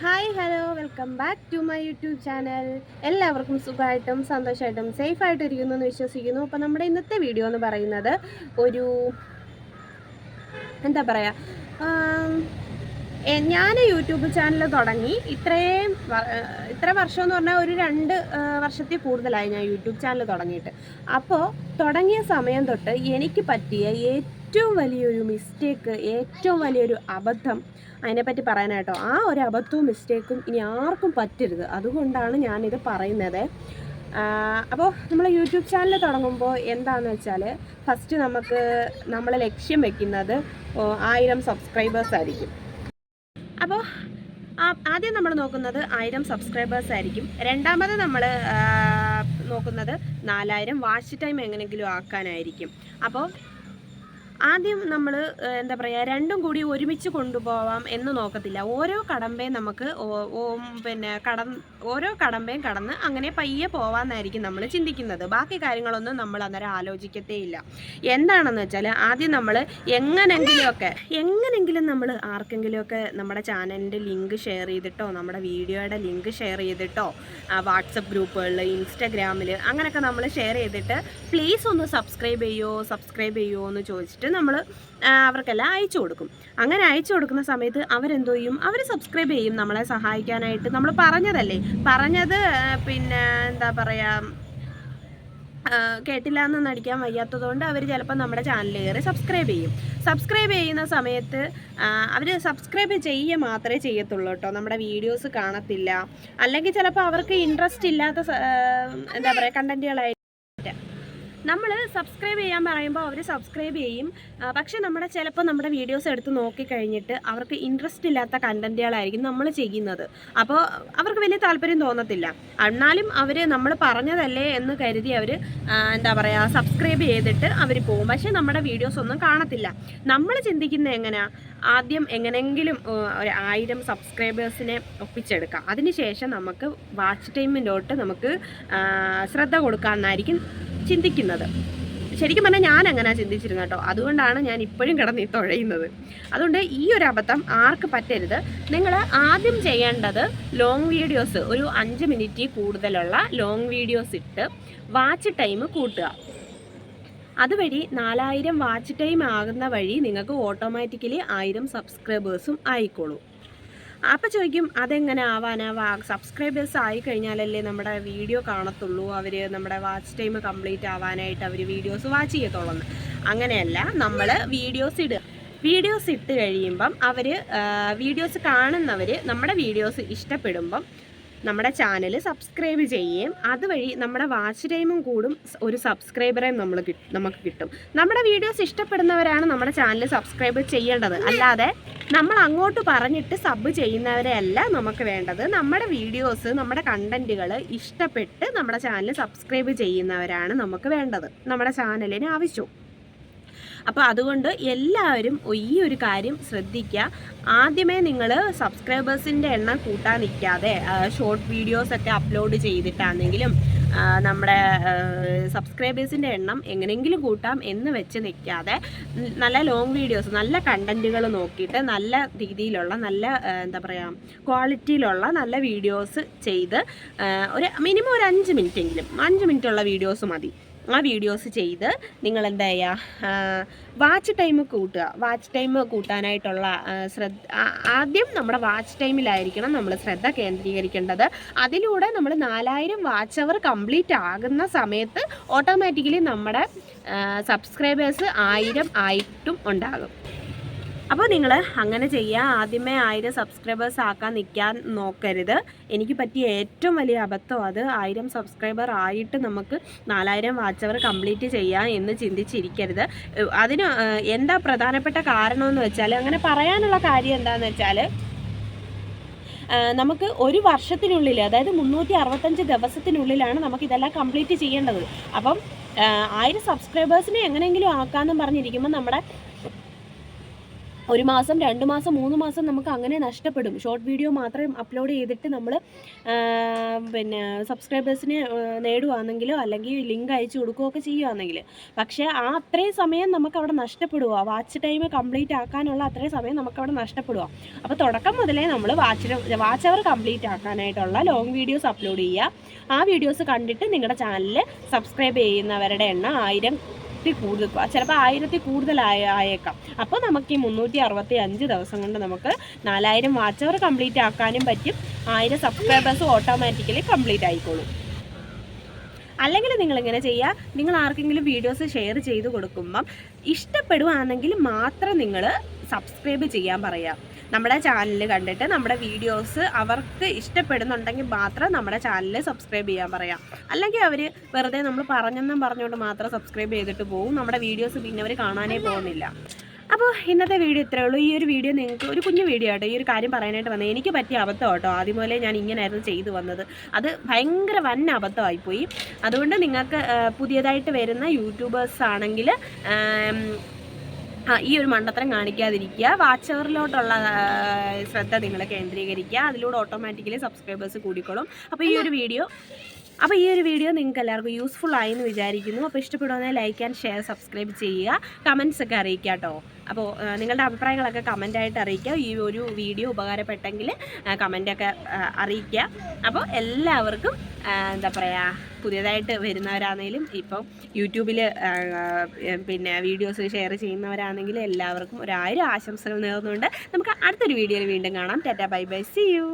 Hi hello welcome back to my YouTube channel. എല്ലാവർക്കും സുഖമായിട്ടും സന്തോഷമായിട്ടും സേഫായിട്ട് ഇരിക്കുന്നു എന്ന് വിശ്വസിക്കുന്നു. അപ്പോൾ നമ്മുടെ ഇന്നത്തെ വീഡിയോ എന്ന് പറയുന്നത് ഒരു എന്താ പറയുക ഞാൻ യൂട്യൂബ് ചാനൽ തുടങ്ങി. ഇത്രയും ഇത്ര വർഷം എന്ന് പറഞ്ഞാൽ ഒരു രണ്ട് വർഷത്തിൽ കൂടുതലായി ഞാൻ യൂട്യൂബ് ചാനൽ തുടങ്ങിയിട്ട്. അപ്പോൾ തുടങ്ങിയ സമയം തൊട്ട് എനിക്ക് പറ്റിയ ഏറ്റവും വലിയൊരു മിസ്റ്റേക്ക് ഏറ്റവും വലിയൊരു അബദ്ധം അതിനെപ്പറ്റി പറയാനായിട്ടോ. ആ ഒരു അബദ്ധവും മിസ്റ്റേക്കും ഇനി ആർക്കും പറ്റരുത്. അതുകൊണ്ടാണ് ഞാനിത് പറയുന്നത്. അപ്പോൾ നമ്മൾ യൂട്യൂബ് ചാനൽ തുടങ്ങുമ്പോൾ എന്താണെന്ന് വെച്ചാൽ ഫസ്റ്റ് നമുക്ക് നമ്മൾ ലക്ഷ്യം വെക്കുന്നത് ആയിരം സബ്സ്ക്രൈബേഴ്സ് ആയിരിക്കും. അപ്പോൾ ആദ്യം നമ്മൾ നോക്കുന്നത് ആയിരം സബ്സ്ക്രൈബേഴ്സ് ആയിരിക്കും. രണ്ടാമത് നമ്മൾ നോക്കുന്നത് നാലായിരം വാച്ച് ടൈം എങ്ങനെയെങ്കിലും ആക്കാനായിരിക്കും. അപ്പോൾ ആദ്യം നമ്മൾ എന്താ പറയുക രണ്ടും കൂടി ഒരുമിച്ച് കൊണ്ടുപോവാം എന്ന് നോക്കത്തില്ല. ഓരോ കടമ്പയും നമുക്ക് പിന്നെ കടം ഓരോ കടമ്പയും കടന്ന് അങ്ങനെ പയ്യെ പോവാമെന്നായിരിക്കും നമ്മൾ ചിന്തിക്കുന്നത്. ബാക്കി കാര്യങ്ങളൊന്നും നമ്മൾ അന്നേരം ആലോചിക്കത്തേ ഇല്ല. എന്താണെന്ന് വെച്ചാൽ ആദ്യം നമ്മൾ എങ്ങനെങ്കിലുമൊക്കെ എങ്ങനെങ്കിലും നമ്മൾ ആർക്കെങ്കിലുമൊക്കെ നമ്മുടെ ചാനലിന്റെ ലിങ്ക് ഷെയർ ചെയ്തിട്ടോ നമ്മുടെ വീഡിയോയുടെ ലിങ്ക് ഷെയർ ചെയ്തിട്ടോ വാട്സപ്പ് ഗ്രൂപ്പുകളിൽ ഇൻസ്റ്റഗ്രാമിൽ അങ്ങനെയൊക്കെ നമ്മൾ ഷെയർ ചെയ്തിട്ട് പ്ലീസ് ഒന്ന് സബ്സ്ക്രൈബ് ചെയ്യുമോ സബ്സ്ക്രൈബ് ചെയ്യുമോ എന്ന് ചോദിച്ചിട്ട് നമ്മൾ അവർക്കെല്ലാം അയച്ചു കൊടുക്കും. അങ്ങനെ അയച്ചു കൊടുക്കുന്ന സമയത്ത് അവരെന്തോ ചെയ്യും? അവർ സബ്സ്ക്രൈബ് ചെയ്യും നമ്മളെ സഹായിക്കാനായിട്ട്. നമ്മൾ പറഞ്ഞതല്ലേ? പറഞ്ഞത് പിന്നെ എന്താ പറയുക കേട്ടില്ല എന്ന് നടിക്കാൻ വയ്യാത്തതുകൊണ്ട് അവർ ചിലപ്പോൾ നമ്മുടെ ചാനൽ കയറി സബ്സ്ക്രൈബ് ചെയ്യും. സബ്സ്ക്രൈബ് ചെയ്യുന്ന സമയത്ത് അവർ സബ്സ്ക്രൈബ് ചെയ്യുക മാത്രമേ ചെയ്യത്തുള്ളൂ കേട്ടോ. നമ്മുടെ വീഡിയോസ് കാണത്തില്ല. അല്ലെങ്കിൽ ചിലപ്പോൾ അവർക്ക് ഇൻട്രസ്റ്റ് ഇല്ലാത്ത എന്താ പറയുക കണ്ടന്റുകളായി നമ്മൾ സബ്സ്ക്രൈബ് ചെയ്യാൻ പറയുമ്പോൾ അവർ സബ്സ്ക്രൈബ് ചെയ്യും. പക്ഷേ നമ്മുടെ ചിലപ്പോൾ നമ്മുടെ വീഡിയോസ് എടുത്ത് നോക്കിക്കഴിഞ്ഞിട്ട് അവർക്ക് ഇൻട്രസ്റ്റ് ഇല്ലാത്ത കണ്ടന്റുകളായിരിക്കും നമ്മൾ ചെയ്യുന്നത്. അപ്പോൾ അവർക്ക് വലിയ താല്പര്യം തോന്നത്തില്ല. എന്നാലും അവർ നമ്മൾ പറഞ്ഞതല്ലേ എന്ന് കരുതി അവർ എന്താ പറയുക സബ്സ്ക്രൈബ് ചെയ്തിട്ട് അവർ പോകും. പക്ഷേ നമ്മുടെ വീഡിയോസ് ഒന്നും കാണത്തില്ല. നമ്മൾ ചിന്തിക്കുന്നത് എങ്ങനെയാ ആദ്യം എങ്ങനെങ്കിലും ഒരു ആയിരം സബ്സ്ക്രൈബേഴ്സിനെ ഒപ്പിച്ചെടുക്കാം. അതിനുശേഷം നമുക്ക് വാച്ച് ടൈമിലോട്ട് നമുക്ക് ശ്രദ്ധ കൊടുക്കാമെന്നായിരിക്കും ചിന്തിക്കുന്നത്. ശരിക്കും പറഞ്ഞാൽ ഞാൻ അങ്ങനെ ചിന്തിച്ചിരുന്നു കേട്ടോ. അതുകൊണ്ടാണ് ഞാൻ ഇപ്പോഴും കിടന്ന് തുഴയുന്നത്. അതുകൊണ്ട് ഈ ഒരു അബദ്ധം ആർക്ക് പറ്റരുത്. നിങ്ങൾ ആദ്യം ചെയ്യേണ്ടത് ലോങ് വീഡിയോസ് ഒരു അഞ്ച് മിനിറ്റ് കൂടുതലുള്ള ലോങ് വീഡിയോസ് ഇട്ട് വാച്ച് ടൈം കൂട്ടുക. അതുവഴി നാലായിരം വാച്ച് ടൈം ആകുന്ന വഴി നിങ്ങൾക്ക് ഓട്ടോമാറ്റിക്കലി ആയിരം സബ്സ്ക്രൈബേഴ്സും ആയിക്കോളൂ. അപ്പം ചോദിക്കും അതെങ്ങനെ ആവാനാ? വാ സബ്സ്ക്രൈബേഴ്സ് ആയി കഴിഞ്ഞാലല്ലേ നമ്മുടെ വീഡിയോ കാണത്തുള്ളൂ. അവർ നമ്മുടെ വാച്ച് ടൈം കംപ്ലീറ്റ് ആവാനായിട്ട് അവർ വീഡിയോസ് വാച്ച് ചെയ്യത്തുള്ളൂ. അങ്ങനെയല്ല നമ്മൾ വീഡിയോസ് ഇടുക. വീഡിയോസ് ഇട്ട് കഴിയുമ്പം അവർ വീഡിയോസ് കാണുന്നവർ നമ്മുടെ വീഡിയോസ് ഇഷ്ടപ്പെടുമ്പം നമ്മുടെ ചാനൽ സബ്സ്ക്രൈബ് ചെയ്യുകയും അതുവഴി നമ്മുടെ വാച്ച് ടൈമും കൂടും. ഒരു സബ്സ്ക്രൈബറേയും നമ്മൾ നമുക്ക് കിട്ടും. നമ്മുടെ വീഡിയോസ് ഇഷ്ടപ്പെടുന്നവരാണ് നമ്മുടെ ചാനൽ സബ്സ്ക്രൈബ് ചെയ്യേണ്ടത്. അല്ലാതെ നമ്മൾ അങ്ങോട്ട് പറഞ്ഞിട്ട് സബ് ചെയ്യുന്നവരെയല്ല നമുക്ക് വേണ്ടത്. നമ്മുടെ വീഡിയോസ് നമ്മുടെ കണ്ടന്റുകൾ ഇഷ്ടപ്പെട്ട് നമ്മുടെ ചാനൽ സബ്സ്ക്രൈബ് ചെയ്യുന്നവരാണ് നമുക്ക് വേണ്ടത്. നമ്മുടെ ചാനലിന് ആവശ്യവും അപ്പോൾ അതുകൊണ്ട് എല്ലാവരും ഈ ഒരു കാര്യം ശ്രദ്ധിക്കുക. ആദ്യമേ നിങ്ങൾ സബ്സ്ക്രൈബേഴ്സിന്റെ എണ്ണം കൂട്ടാൻ നിൽക്കാതെ ഷോർട്ട് വീഡിയോസൊക്കെ അപ്ലോഡ് ചെയ്തിട്ടാണെങ്കിലും നമ്മുടെ സബ്സ്ക്രൈബേഴ്സിന്റെ എണ്ണം എങ്ങനെയെങ്കിലും കൂട്ടാം എന്ന് വെച്ച് നിൽക്കാതെ നല്ല ലോങ് വീഡിയോസ് നല്ല കണ്ടന്റുകൾ നോക്കിയിട്ട് നല്ല രീതിയിലുള്ള നല്ല എന്താ പറയുക ക്വാളിറ്റിയിലുള്ള നല്ല വീഡിയോസ് ചെയ്ത് ഒരു മിനിമം ഒരു അഞ്ച് മിനിറ്റ് എങ്കിലും അഞ്ച് മിനിറ്റുള്ള വീഡിയോസ് മതി. ആ വീഡിയോസ് ചെയ്ത് നിങ്ങൾ എന്താ ചെയ്യുക വാച്ച് ടൈം കൂട്ടുക. വാച്ച് ടൈം കൂട്ടാനായിട്ടുള്ള ശ്രദ്ധ ആദ്യം നമ്മുടെ വാച്ച് ടൈമിലായിരിക്കണം നമ്മൾ ശ്രദ്ധ കേന്ദ്രീകരിക്കേണ്ടത്. അതിലൂടെ നമ്മൾ നാലായിരം വാച്ച് അവർ കംപ്ലീറ്റ് ആകുന്ന സമയത്ത് ഓട്ടോമാറ്റിക്കലി നമ്മുടെ സബ്സ്ക്രൈബേഴ്സ് ആയിരം ആയിട്ടും ഉണ്ടാകും. അപ്പോൾ നിങ്ങൾ അങ്ങനെ ചെയ്യുക ആദ്യമേ ആയിരം സബ്സ്ക്രൈബേഴ്സ് ആക്കാൻ നിൽക്കാൻ നോക്കരുത്. എനിക്ക് പറ്റിയ ഏറ്റവും വലിയ അബദ്ധം അത്. ആയിരം സബ്സ്ക്രൈബർ ആയിട്ട് നമുക്ക് നാലായിരം വാച്ച് അവർ കംപ്ലീറ്റ് ചെയ്യാം എന്ന് ചിന്തിച്ചിരിക്കരുത്. അതിന് എന്താ പ്രധാനപ്പെട്ട കാരണമെന്ന് വെച്ചാൽ അങ്ങനെ പറയാനുള്ള കാര്യം എന്താണെന്ന് വെച്ചാൽ നമുക്ക് ഒരു വർഷത്തിനുള്ളിൽ അതായത് മുന്നൂറ്റി അറുപത്തഞ്ച് ദിവസത്തിനുള്ളിലാണ് നമുക്ക് ഇതെല്ലാം കംപ്ലീറ്റ് ചെയ്യേണ്ടത്. അപ്പം ആയിരം സബ്സ്ക്രൈബേഴ്സിനെ എങ്ങനെയെങ്കിലും ആക്കാമെന്ന് പറഞ്ഞിരിക്കുമ്പോൾ നമ്മുടെ ഒരു മാസം രണ്ട് മാസം മൂന്ന് മാസം നമുക്ക് അങ്ങനെ നഷ്ടപ്പെടും. ഷോർട്ട് വീഡിയോ മാത്രം അപ്ലോഡ് ചെയ്തിട്ട് നമ്മൾ പിന്നെ സബ്സ്ക്രൈബേഴ്സിനെ നേടുവാണെങ്കിലോ അല്ലെങ്കിൽ ലിങ്ക് അയച്ചു കൊടുക്കുകയൊക്കെ ചെയ്യുകയാണെങ്കിൽ പക്ഷേ ആ അത്രയും സമയം നമുക്ക് അവിടെ നഷ്ടപ്പെടുക വാച്ച് ടൈം കംപ്ലീറ്റ് ആക്കാനുള്ള അത്രയും സമയം നമുക്ക് അവിടെ നഷ്ടപ്പെടുക അപ്പോൾ തുടക്കം മുതലേ നമ്മൾ വാച്ച് വാച്ച് അവർ കംപ്ലീറ്റ് ആക്കാനായിട്ടുള്ള ലോങ് വീഡിയോസ് അപ്ലോഡ് ചെയ്യുക. ആ വീഡിയോസ് കണ്ടിട്ട് നിങ്ങളുടെ ചാനലിൽ സബ്സ്ക്രൈബ് ചെയ്യുന്നവരുടെ എണ്ണം ആയിരം കൂടുതൽ ചിലപ്പോൾ ആയിരത്തി കൂടുതലായ ആയേക്കാം. അപ്പോൾ നമുക്ക് ഈ മുന്നൂറ്റി അറുപത്തി അഞ്ച് ദിവസം കൊണ്ട് നമുക്ക് നാലായിരം വാച്ച് അവർ കംപ്ലീറ്റ് ആക്കാനും പറ്റും. ആയിരം സബ്സ്ക്രൈബേഴ്സ് ഓട്ടോമാറ്റിക്കലി കംപ്ലീറ്റ് ആയിക്കോളും. അല്ലെങ്കിൽ നിങ്ങൾ ഇങ്ങനെ ചെയ്യുക നിങ്ങൾ ആർക്കെങ്കിലും വീഡിയോസ് ഷെയർ ചെയ്ത് കൊടുക്കുമ്പം ഇഷ്ടപ്പെടുവാണെങ്കിൽ മാത്രം നിങ്ങൾ സബ്സ്ക്രൈബ് ചെയ്യാൻ പറയാം. നമ്മുടെ ചാനൽ കണ്ടിട്ട് നമ്മുടെ വീഡിയോസ് അവർക്ക് ഇഷ്ടപ്പെടുന്നുണ്ടെങ്കിൽ മാത്രം നമ്മുടെ ചാനൽ സബ്സ്ക്രൈബ് ചെയ്യാൻ പറയാം. അല്ലെങ്കിൽ അവർ വെറുതെ നമ്മൾ പറഞ്ഞെന്നും പറഞ്ഞുകൊണ്ട് മാത്രം സബ്സ്ക്രൈബ് ചെയ്തിട്ട് പോകും നമ്മുടെ വീഡിയോസ് പിന്നെ അവർ കാണാനേ പോകുന്നില്ല. അപ്പോൾ ഇന്നത്തെ വീഡിയോ ഇത്രയേ ഉള്ളൂ. ഈ ഒരു വീഡിയോ നിങ്ങൾക്ക് ഒരു കുഞ്ഞു വീഡിയോ ആട്ടോ. ഈ ഒരു കാര്യം പറയാനായിട്ട് വന്നത് എനിക്ക് പറ്റിയ അബദ്ധം കേട്ടോ ആദ്യം പോലെ ഞാൻ ഇങ്ങനെയായിരുന്നു ചെയ്തു വന്നത്. അത് ഭയങ്കര വൻ അബദ്ധമായിപ്പോയി. അതുകൊണ്ട് നിങ്ങൾക്ക് പുതിയതായിട്ട് വരുന്ന യൂട്യൂബേഴ്സ് ആണെങ്കിൽ ഈ ഒരു മണ്ടത്തരം കാണിക്കാതിരിക്കുക. വാച്ച് അവറിലോട്ടുള്ള ശ്രദ്ധ നിങ്ങൾ കേന്ദ്രീകരിക്കുക. അതിലൂടെ ഓട്ടോമാറ്റിക്കലി സബ്സ്ക്രൈബേഴ്സ് കൂടിക്കോളും. അപ്പോൾ ഈ ഒരു വീഡിയോ അപ്പോൾ ഈ ഒരു വീഡിയോ നിങ്ങൾക്ക് എല്ലാവർക്കും യൂസ്ഫുൾ ആയി എന്ന് വിചാരിക്കുന്നു. അപ്പോൾ ഇഷ്ടപ്പെടുവാണെങ്കിൽ ലൈക്ക് ആൻഡ് ഷെയർ സബ്സ്ക്രൈബ് ചെയ്യുക. കമൻസ് ഒക്കെ അറിയിക്കുക കേട്ടോ. അപ്പോൾ നിങ്ങളുടെ അഭിപ്രായങ്ങളൊക്കെ കമന്റായിട്ട് അറിയിക്കുക. ഈ ഒരു വീഡിയോ ഉപകാരപ്പെട്ടെങ്കിൽ കമന്റൊക്കെ അറിയിക്കുക. അപ്പോൾ എല്ലാവർക്കും എന്താ പറയുക പുതിയതായിട്ട് വരുന്നവരാണെങ്കിലും ഇപ്പം യൂട്യൂബിൽ പിന്നെ വീഡിയോസ് ഷെയർ ചെയ്യുന്നവരാണെങ്കിലും എല്ലാവർക്കും ഒരായിരം ആശംസകൾ നേർന്നുകൊണ്ട് നമുക്ക് അടുത്തൊരു വീഡിയോയിൽ വീണ്ടും കാണാം. Tata bye bye see you